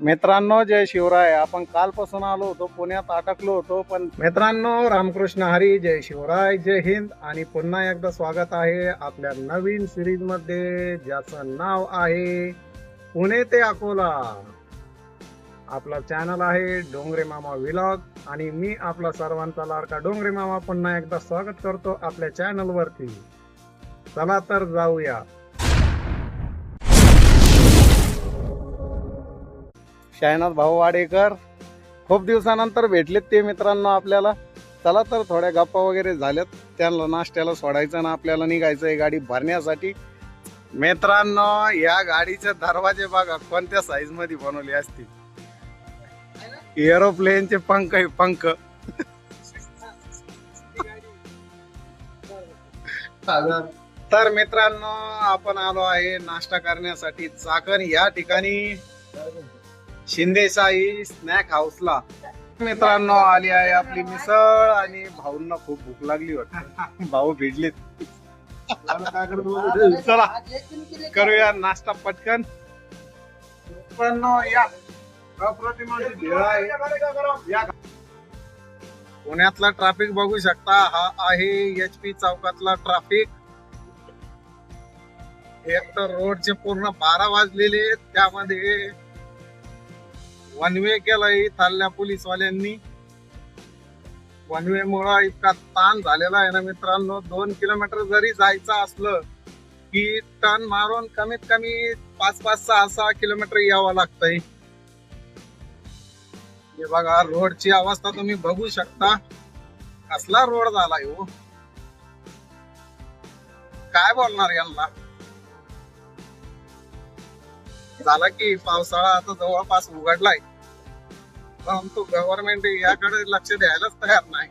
मित्रांनो जय शिवराय. आपण कालपासून आलो होतो पुण्यात अटकलो होतो पण मित्रांनो रामकृष्ण हरी जय शिवराय जय हिंद. आणि पुन्हा एकदा स्वागत आहे आपल्या नवीन सिरीजमध्ये ज्याचं नाव आहे पुणे ते अकोला. आपला चॅनल आहे डोंगरे मामा विलॉग. आणि मी आपला सर्वांचा लाडका डोंगरे मामा पुन्हा एकदा स्वागत करतो आपल्या चॅनल वरती चला तर जाऊया. शायनाथ भाऊ वाडेकर. खूप दिवसानंतर भेटलेत ते मित्रांनो आपल्याला. चला तर थोड्या गप्पा वगैरे झाल्यात. त्यांना नाश्त्याला सोडायचं ना आपल्याला निघायचं आहे गाडी भरण्यासाठी. मित्रांनो या गाडीचे दरवाजे बघा कोणत्या साईजमध्ये बनवले असतील? एरोप्लेनचे पंख आहे पंख. तर मित्रांनो आपण आलो आहे नाश्ता करण्यासाठी. चाकण या ठिकाणी. शिंदेशाही स्नॅक हाऊसला मित्रांनो आली आहे आपली मिसळ आणि भाऊंना खूप भूक लागली वाटत. भाऊ भिडलेत. चला करूया नाश्ता पटकन. मित्रांनो या. अप्रतिम भेळ आहे. या. पुण्यातला ट्रॅफिक बघू शकता. हा आहे एच पी चौकातला ट्रॅफिक एक तर रोडचे पूर्ण बारा वाजलेले आहेत. त्यामध्ये वन वे केलाय थालल्या पोलीसवाल्यांनी. वन वे मुळे इतका ताण झालेला आहे ना मित्रांनो. दोन किलोमीटर जरी जायचं असलं की टर्न मारून कमीत कमी पाच पाच सहा सहा किलोमीटर यावं लागतंय. हे बघा रोडची अवस्था तुम्ही बघू शकता. कसला रोड झालाय हो. काय बोलणार यांना? झाला की पावसाळा आता जवळपास उघडलाय. परंतु गव्हर्नमेंट याकडे लक्ष द्यायलाच तयार नाही.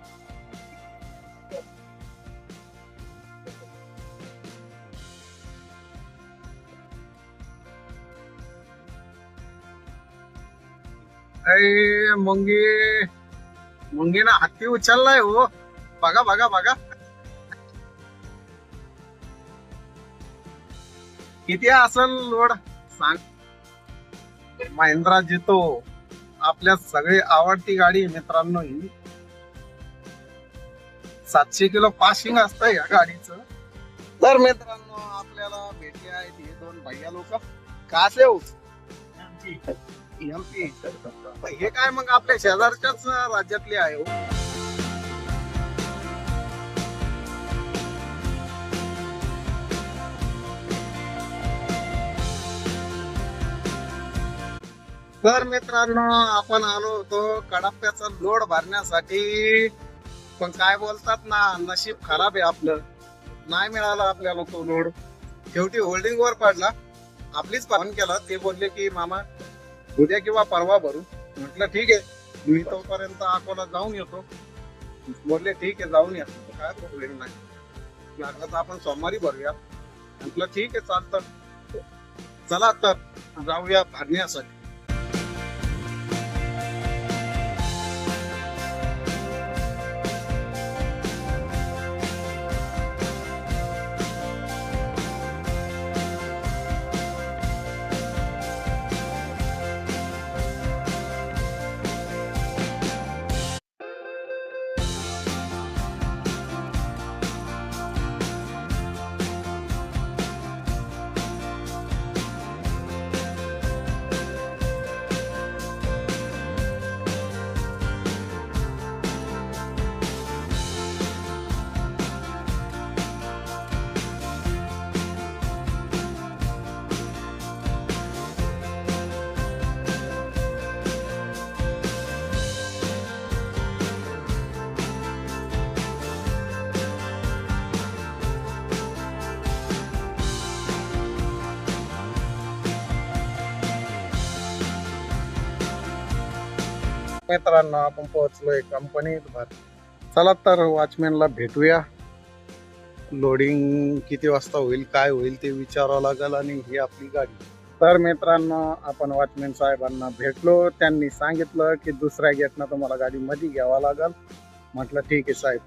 अरे मुंगी मुंगीना हत्ती उचललाय हो. बघा बघा बघा. किती असल लोड? सांग. महिंद्रा जितो आपल्या सगळी आवडती गाडी मित्रांनो ही. सातशे किलो पासिंग असतं या गाडीचं. तर मित्रांनो आपल्याला भेटले आहेत हे दोन भैया लोक. कासे हो? हे काय मग आपल्या शेजारच्याच राज्यातले आहे तर मित्रांनो आपण आलो होतो कडाप्याचा लोड भरण्यासाठी. पण काय बोलतात ना नशीब खराब आहे आपलं. नाही मिळाला आपल्याला तो लोड. शेवटी होल्डिंग वर पडला. आपलीच फोन केला. ते बोलले की मामा उद्या किंवा परवा भरू. म्हटलं ठीक आहे. मी तोपर्यंत अकोला जाऊन येतो. बोलले ठीक आहे जाऊन या. काय प्रॉब्लेम नाही. लागलं तर आपण सोमवारी भरूया. म्हटलं ठीक आहे चालतं. चला तर जाऊया भरण्यासाठी. मित्रांनो आपण पोहोचलोय कंपनीत भर. चला तर वॉचमॅनला भेटूया. लोडिंग किती वाजता होईल काय होईल ते विचारावं लागेल आणि ही आपली गाडी. तर मित्रांनो आपण वॉचमॅन साहेबांना भेटलो. त्यांनी सांगितलं की दुसऱ्या गेटनं तुम्हाला गाडी मध्ये घ्यावा लागेल. म्हटलं ठीक आहे साहेब.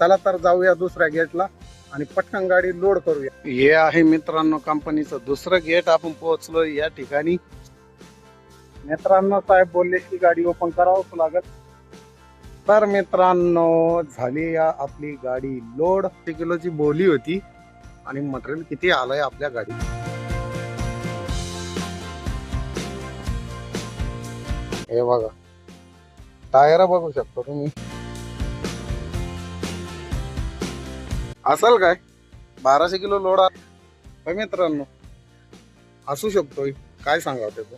चला तर जाऊया दुसऱ्या गेटला आणि पटकन गाडी लोड करूया. हे आहे मित्रांनो कंपनीचं दुसरं गेट. आपण पोहोचलो या ठिकाणी. मित्रांनो साहेब बोलले की गाडी ओपन करावंच लागत तर मित्रांनो झाली या आपली गाडी लोड किलोची बोली होती आणि मटेरियल किती आलंय आपल्या गाडीत. हे बघा. टायर बघू शकता तुम्ही. असाल काय? बाराशे किलो लोड मित्रांनो असू शकतोय. काय सांगावं त्याचं?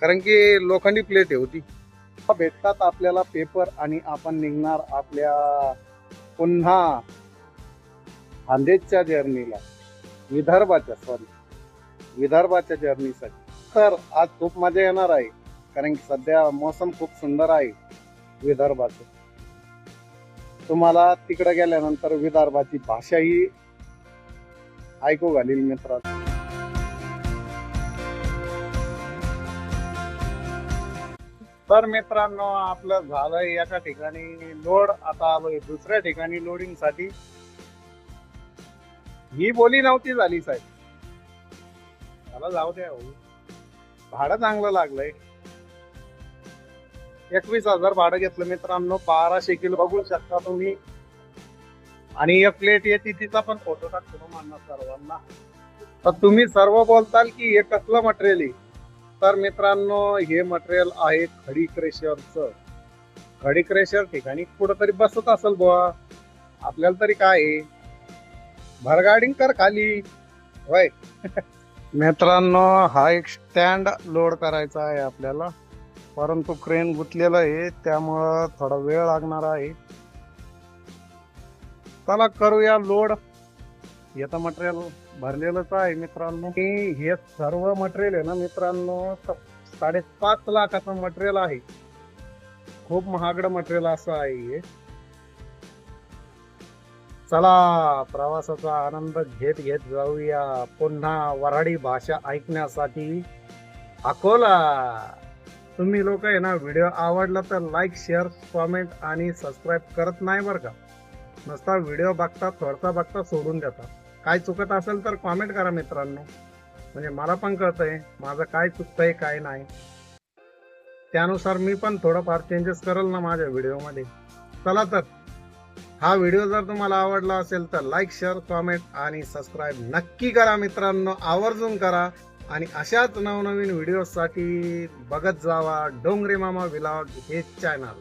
कारण की लोखंडी प्लेट आहे होती. भेटतात आपल्याला पेपर आणि आपण निघणार आपल्या पुन्हा खांदेजच्या जर्नीला विदर्भाच्या सॉरी विदर्भाच्या जर्नीसाठी तर आज खूप मजा येणार आहे. कारण की सध्या मोसम खूप सुंदर आहे विदर्भाचं. तुम्हाला तिकडे गेल्यानंतर विदर्भाची भाषाही ऐकू घालील मित्रांनो. तर मित्रांनो आपलं झालंय एका ठिकाणी लोड. आता आलोय दुसऱ्या ठिकाणी लोडिंगसाठी ही बोली नव्हती झाली साहेब. मला जाऊ द्या हो. भाडं चांगलं लागलंय. एकवीस हजार भाडं घेतलं मित्रांनो बाराशे किलो. बघू शकता तुम्ही. आणि एक प्लेट येते तिचा पण फोटो टाकतो मानणार सर्वांना. तर तुम्ही सर्व बोलताल की हे कसलं मटेरियल आहे? तर मित्रांनो हे मटेरियल आहे खडी क्रेशरचं खडी क्रेशर ठिकाणी कुठंतरी बसत असेल बुवा. आपल्याला तरी काय आहे? भरगाडिंग कर खाली. वय मित्रांनो हा एक स्टँड लोड करायचा आहे आपल्याला. परंतु क्रेन गुतलेलं आहे त्यामुळं थोडा वेळ लागणार आहे. चला करूया लोड येतं मटेरियल भरलेलंच आहे मित्रांनो. हे हे सर्व मटेरियल आहे ना मित्रांनो साडेपाच लाखाचं मटेरियल आहे. खूप महागडं मटेरियल असं आहे हे. चला प्रवासाचा आनंद घेत घेत जाऊया. पुन्हा वराडी भाषा ऐकण्यासाठी अकोला. तुम्ही लोक आहे ना व्हिडिओ आवडला तर लाईक शेअर कॉमेंट आणि सबस्क्राईब करत नाही बरं का. नुसता व्हिडिओ बघता थोडसा बघता सोडून देता. काय चुकत असेल तर कॉमेंट करा मित्रांनो. म्हणजे मला पण कळतंय माझं काय चुकतंय काय नाही. त्यानुसार मी पण थोडंफार चेंजेस करेल ना माझ्या व्हिडिओमध्ये चला तर हा व्हिडिओ जर तुम्हाला आवडला असेल तर लाईक शेअर कॉमेंट आणि सबस्क्राईब नक्की करा मित्रांनो. आवर्जून करा आणि अशाच नवनवीन व्हिडिओसाठी बघत जावा डोंगरे मामा विलाग हे चॅनल